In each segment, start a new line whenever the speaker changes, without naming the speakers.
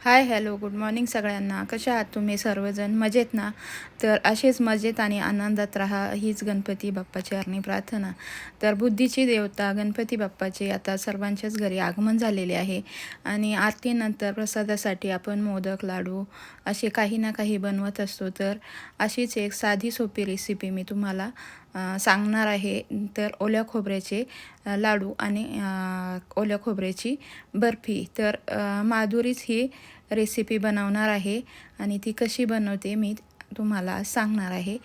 Hi hello good morning सगळ्यांना. कशा आहात तुम्ही सर्वजण? मजेत ना? तर असेच मजेत आणि आनंदात राहा हीच गणपती बाप्पाची अर्णी प्रार्थना. तर बुद्धीची देवता गणपती बाप्पाचे आता सर्वांच्याच घरी आगमन झालेले आहे आणि आरतीनंतर प्रसादासाठी आपण मोदक लाडू असे काही ना काही बनवत असतो. तर अशीच एक साधी सोपी रेसिपी मी तुम्हाला सांगणार आहे. तर ओल्या खोबऱ्याचे लाडू आणि ओल्या खोबऱ्याची बर्फी. तर माधुरीच ही रेसिपी बनवणार आहे आणि ती कशी बनवते मी तुम्हाला सांगणार आहे.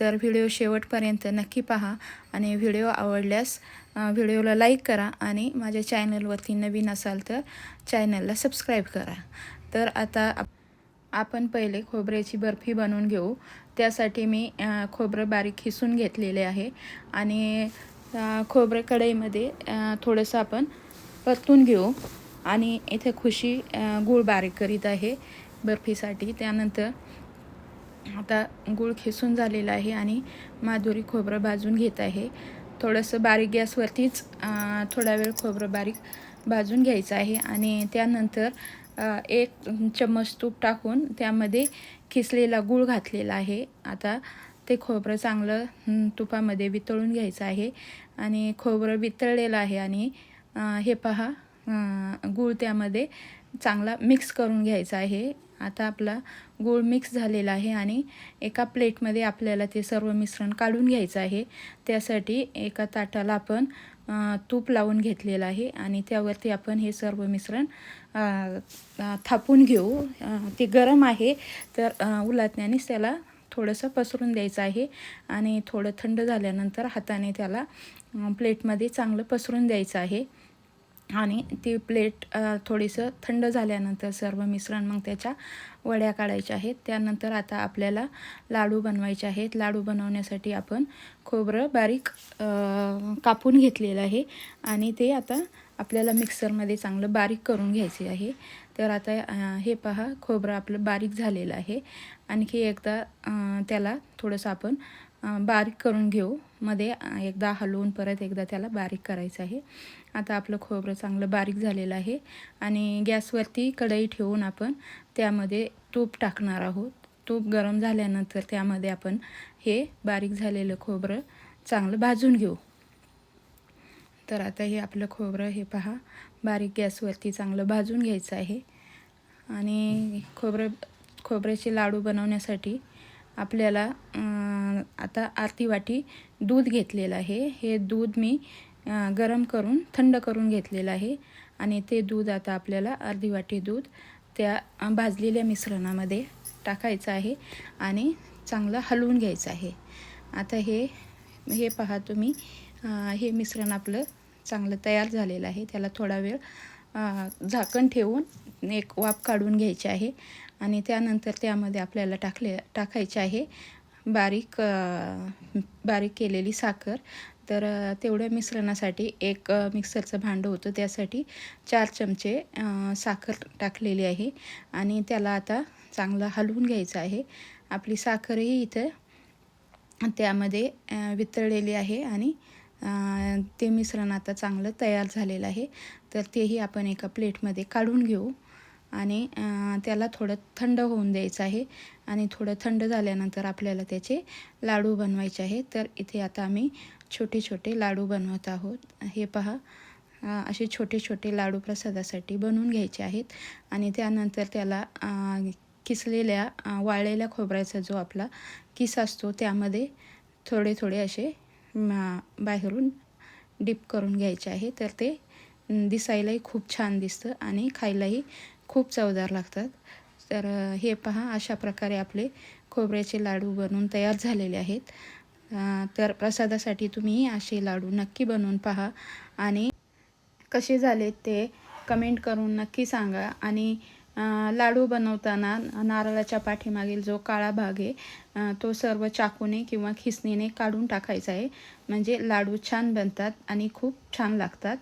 तर व्हिडिओ शेवटपर्यंत नक्की पहा आणि व्हिडिओ आवडल्यास व्हिडिओला लाईक करा आणि माझ्या चॅनलवरती नवीन असाल तर चॅनलला सबस्क्राईब करा. तर आता आप- आपण पहिले खोबऱ्याची बर्फी बनवून घेऊ. त्यासाठी मी खोबरं बारीक खिसून घेतलेले आहे. आणि खोबरं कढईमध्ये थोडंसं आपण परतून घेऊ. आणि इथे खुशी गूळ बारीक करीत आहे बर्फीसाठी. त्यानंतर आता गूळ खिसून झालेला आहे आणि माधुरी खोबरं भाजून घेत आहे. थोडंसं बारीक गॅसवरतीच थोडा वेळ खोबरं बारीक भाजून घ्यायचं आहे. आणि त्यानंतर एक चम्मच तूप टाकून त्यामध्ये खिसलेला गूळ घातलेला आहे. आता ते खोबरं चांगलं तुपामध्ये वितळून घ्यायचं आहे आणि खोबरं वितळलेलं आहे आणि हे पहा गूळ त्यामध्ये चांगला मिक्स करून घ्यायचा आहे. आता आपला गूळ मिक्स झालेला आहे आणि एका प्लेटमध्ये आपल्याला ते सर्व मिश्रण काढून घ्यायचं आहे. त्यासाठी एका ताटाला आपण तूप लावून घेतलेलं आहे आणि त्यावरती आपण हे सर्व मिश्रण थापून घेऊ. ते गरम आहे तर उलातण्यानेच त्याला थोडंसं पसरून द्यायचं आहे आणि थोडं थंड झाल्यानंतर हाताने त्याला प्लेटमध्ये चांगलं पसरून द्यायचं आहे. आणि ती प्लेट थोडीसं थंड झाल्यानंतर सर्व मिश्रण मग त्याच्या वड्या काढायच्या आहेत. त्यानंतर आता आपल्याला लाडू बनवायचे आहेत. लाडू बनवण्यासाठी आपण खोबरं बारीक कापून घेतलेलं आहे. आणि ते आता आपल्याला मिक्सरमध्ये चांगलं बारीक करून घ्यायचे आहे. तर आता हे पहा खोबरं आपलं बारीक झालेलं आहे. आणखी एकदा त्याला थोडंसं आपण बारीक करून घेऊ. मध्ये एकदा हलवून परत एकदा त्याला बारीक करायचं आहे. आता आपलं खोबरं चांगलं बारीक झालेलं आहे. आणि गॅसवरती कढई ठेवून आपण त्यामध्ये तूप टाकणार आहोत. तूप गरम झाल्यानंतर त्यामध्ये आपण हे बारीक झालेलं खोबरं चांगलं भाजून घेऊ. तर आता हे आपलं खोबरं हे पहा. बारीक गॅसवरती चांगलं भाजून घ्यायचं आहे. आणि खोबरं खोबऱ्याचे लाडू बनवण्यासाठी आपल्याला आता आरती वाटी दूध घेतलेलं आहे. हे दूध मी गरम करून थंड करून घेतलेलं आहे. आणि ते दूध आता आपल्याला अर्धी वाटी दूध त्या भाजलेल्या मिश्रणामध्ये टाकायचं आहे आणि चांगलं हलवून घ्यायचं आहे. आता हे हे पहा तुम्ही. हे मिश्रण आपलं चांगलं तयार झालेलं आहे. त्याला थोडा वेळ झाकण ठेवून एक वाफ काढून घ्यायची आहे आणि त्यानंतर त्यामध्ये आपल्याला टाकले टाकायचे आहे बारीक बारीक केलेली साखर. तर तेवढ्या मिश्रणासाठी एक मिक्सरचं भांडं होतं. त्यासाठी चार चमचे साखर टाकलेली आहे आणि त्याला आता चांगलं हलवून घ्यायचं आहे. आपली साखरही इथं त्यामध्ये वितळलेली आहे आणि ते मिश्रण आता चांगलं तयार झालेलं आहे. तर तेही आपण एका प्लेटमध्ये काढून घेऊ आणि त्याला थोडं थंड होऊन द्यायचं आहे. आणि थोडं थंड झाल्यानंतर आपल्याला त्याचे लाडू बनवायचे आहे. तर इथे आता आम्ही छोटे छोटे लाडू बनवत आहोत. हे पहा असे छोटे छोटे लाडू प्रसादासाठी बनवून घ्यायचे आहेत. आणि त्यानंतर त्याला किसलेल्या वाळलेल्या खोबऱ्याचा जो आपला किस असतो त्यामध्ये थोडे थोडे असे बाहेरून डिप करून घ्यायचे आहे. तर ते दिसायलाही खूप छान दिसतं आणि खायलाही खूप चवदार लागतात. तर हे पहा अशा प्रकारे आपले खोबऱ्याचे लाडू बनवून तयार झालेले आहेत. तर प्रसादासाठी तुम्ही असे लाडू नक्की बनवून पहा आणि कसे झाले ते कमेंट करून नक्की सांगा आणि लाडू बनवताना नारळाच्या पाठीमागील जो काळा भाग आहे तो सर्व चाकूने किंवा खिसणीने काढून टाकायचा आहे. म्हणजे लाडू छान बनतात आणि खूप छान लागतात.